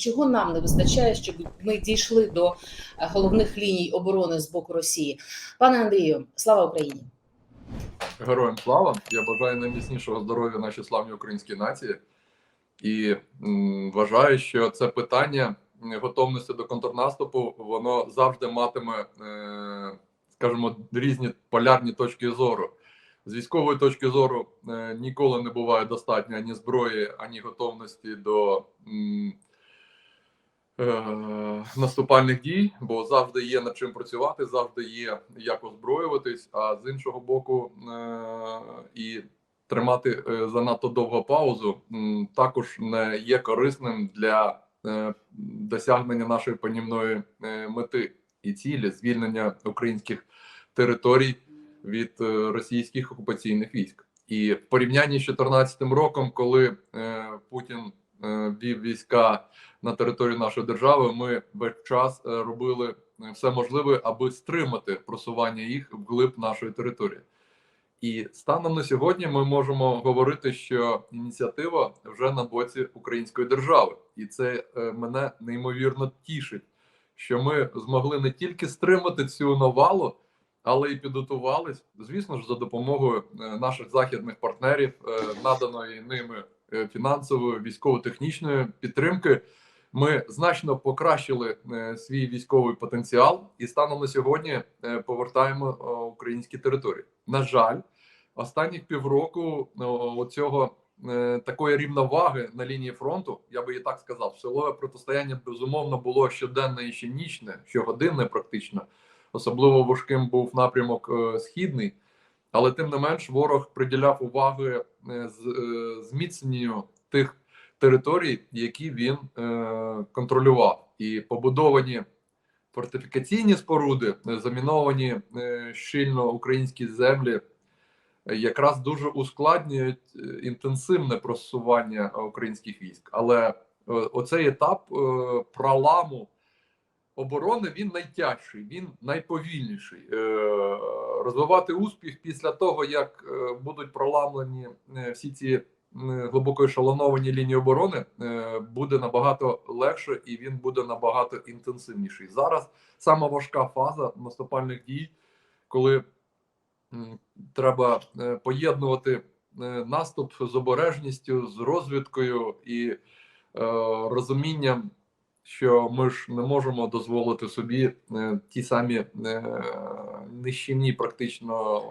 Чого нам не вистачає, щоб ми дійшли до е, головних ліній оборони з боку Росії? Пане Андрію, слава Україні! Героям слава! Я бажаю найміцнішого здоров'я нашій славній українській нації і м, вважаю, що це питання готовності до контрнаступу воно завжди матиме, е, скажімо, різні полярні точки зору. З військової точки зору е, ніколи не буває достатньо ані зброї, ані готовності до м, наступальних дій, бо завжди є над чим працювати, завжди є як озброюватись. А з іншого боку, е, і тримати е, занадто довго паузу також не є корисним для е, досягнення нашої панівної е, мети і цілі звільнення українських територій від е, російських окупаційних військ. І в порівнянні з 2014 роком, коли е, Путін е, вів війська на територію нашої держави, ми весь час е, робили все можливе, аби стримати просування їх вглиб нашої території. І станом на сьогодні ми можемо говорити, що ініціатива вже на боці української держави, і це е, мене неймовірно тішить, що ми змогли не тільки стримати цю навалу, але й підготувались, звісно ж, за допомогою е, наших західних партнерів, е, наданої ними е, фінансової військово-технічної підтримки. Ми значно покращили е, свій військовий потенціал і станом на сьогодні е, повертаємо е, українські території. На жаль, останніх півроку цього такої рівноваги на лінії фронту, я би і так сказав, силове протистояння безумовно було щоденне і щонічне, щогодинне практично. Особливо важким був напрямок східний, але тим не менш ворог приділяв уваги зміцненню тих територій, які він е, контролював, і побудовані фортифікаційні споруди, заміновані е, щільно українські землі, якраз дуже ускладнюють е, інтенсивне просування українських військ. Але е, оцей етап е, проламу оборони він найтяжчий, він найповільніший. Е, розвивати успіх після того, як будуть проламлені всі ці глибоко ешелоновані лінії оборони, е, буде набагато легше і він буде набагато інтенсивніший. Зараз сама важка фаза наступальних дій, коли треба е, поєднувати е, наступ з обережністю, з розвідкою і розумінням що ми ж не можемо дозволити собі ті самі нищівні, практично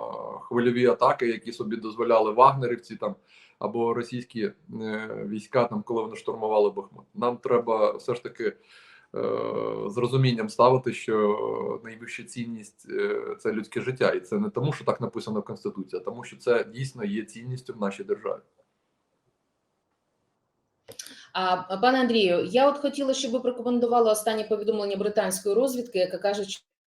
хвильові атаки, які собі дозволяли вагнерівці там або російські е, війська, там коли вони штурмували Бахмут. Нам треба все ж таки. е, З розумінням ставити, що найвища цінність е, це людське життя, і це не тому, що так написано в Конституції, а тому, що це дійсно є цінністю в нашій державі. Пане Андрію, я от хотіла, щоб ви прокоментували останнє повідомлення британської розвідки, яка каже,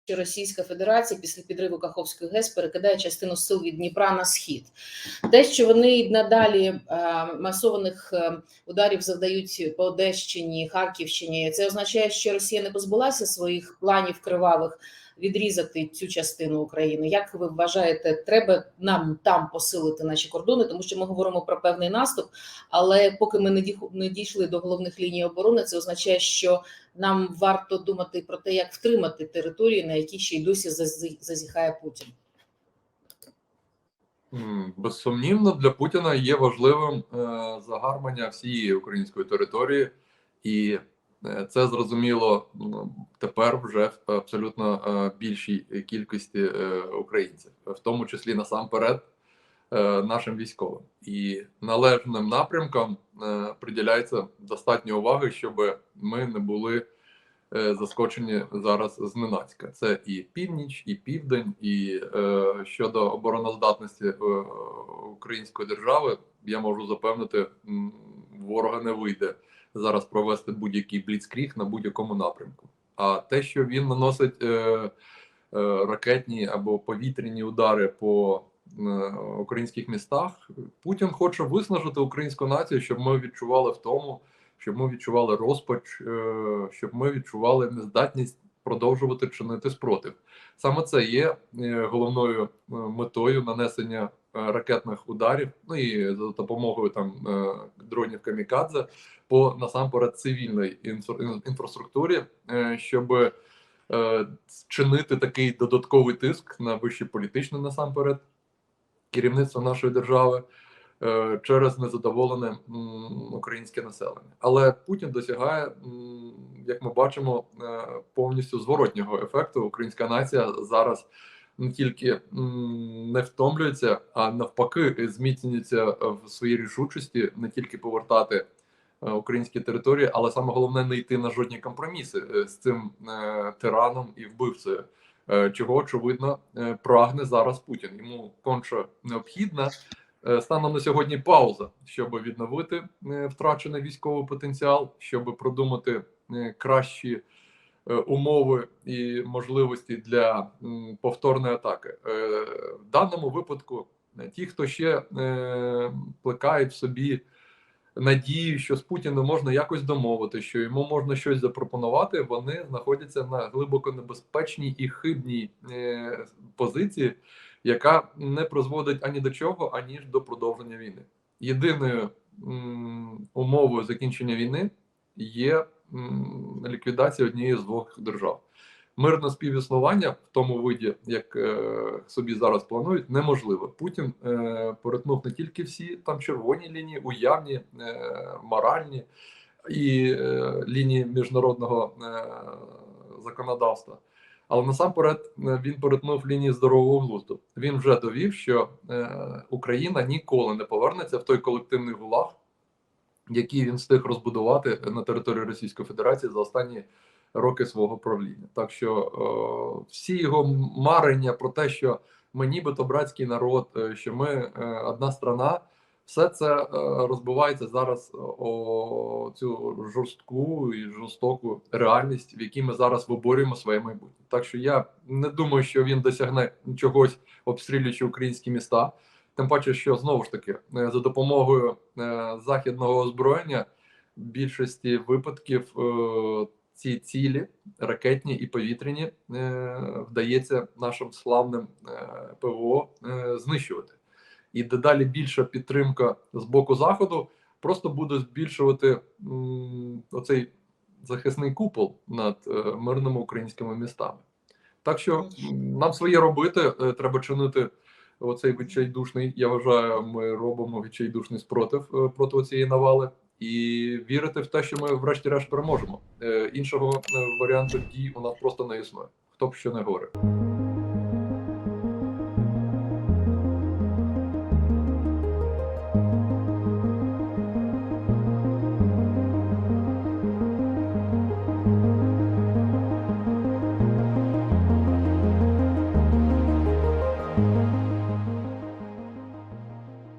що Російська Федерація після підриву Каховської ГЕС перекидає частину сил від Дніпра на схід. Те, що вони надалі е, масованих е, ударів завдають по Одещині, Харківщині, це означає, що Росія не позбулася своїх планів кривавих відрізати цю частину України. Як ви вважаєте, треба нам там посилити наші кордони, тому що ми говоримо про певний наступ, але поки ми не дійшли до головних ліній оборони, це означає, що нам варто думати про те, як втримати території, на які ще й досі зазіхає Путін. Безсумнівно для Путіна є важливим е, загарбання всієї української території, і це зрозуміло ну, тепер вже в абсолютно е, більшій кількості е, українців, в тому числі насамперед е, нашим військовим. І належним напрямкам приділяється достатньо уваги, щоб ми не були заскочені зараз зненацька. Це і північ, і південь, і щодо обороноздатності української держави, я можу запевнити, ворога не вийде зараз провести будь-який бліцкріг на будь-якому напрямку. А те, що він наносить е, е, ракетні або повітряні удари по е, українських містах, Путін хоче виснажити українську націю, щоб ми відчували в тому, щоб ми відчували розпач, е, щоб ми відчували нездатність продовжувати чинити спротив. Саме це є е, головною е, метою нанесення е, ракетних ударів, ну і за допомогою там дронів камікадзе по насамперед цивільній інфраструктурі, щоб чинити такий додатковий тиск на вище політичне насамперед керівництво нашої держави через незадоволене українське населення. Але Путін досягає, як ми бачимо, е, повністю зворотнього ефекту. Українська нація зараз не тільки не втомлюється, а навпаки, зміцнюється в своїй рішучості не тільки повертати е, українські території, але саме головне не йти на жодні компроміси е, з цим е, тираном і вбивцею. Е, Чого очевидно е, прагне зараз Путін. Йому конче необхідна е, станом на сьогодні пауза, щоб відновити е, втрачений військовий потенціал, щоб продумати е, кращі е, умови і можливості для повторної атаки. Е, В даному випадку е, ті, хто ще е, плекають в собі надію, що з Путіним можна якось домовити, що йому можна щось запропонувати, вони знаходяться на глибоко небезпечній і хибній е, позиції, яка не призводить ані до чого, ані до продовження війни. Єдиною умовою закінчення війни є ліквідація однієї з двох держав. Мирне співіснування в тому виді, як е, собі зараз планують, неможливо. Путін е, перетнув не тільки всі там червоні лінії, уявні, е, моральні і е, лінії міжнародного е, законодавства. Але насамперед е, він перетнув лінії здорового глузду. Він вже довів, що е, Україна ніколи не повернеться в той колективний гулаг, який він встиг розбудувати на території Російської Федерації за останні роки свого правління. Так що е, всі його марення про те, що ми нібито братський народ, що ми одна страна, все це е, розбивається зараз о цю жорстку і жорстоку реальність, в якій ми зараз виборюємо своє майбутнє. Так що я не думаю, що він досягне чогось, обстрілюючи українські міста. Тим паче, що знову ж таки е, за допомогою е, західного озброєння в більшості випадків е, ці цілі ракетні і повітряні е, вдається нашим славним е, ПВО е, знищувати. І дедалі більша підтримка з боку заходу просто буде збільшувати оцей захисний купол над е, мирними українськими містами. Так що нам своє робити, е, треба чинити оцей відчайдушний. Я вважаю, ми робимо відчайдушний спротив е, проти цієї навали і вірити в те, що ми, врешті-решт, переможемо. Іншого варіанту дій у нас просто не існує. Хто б що не говорив.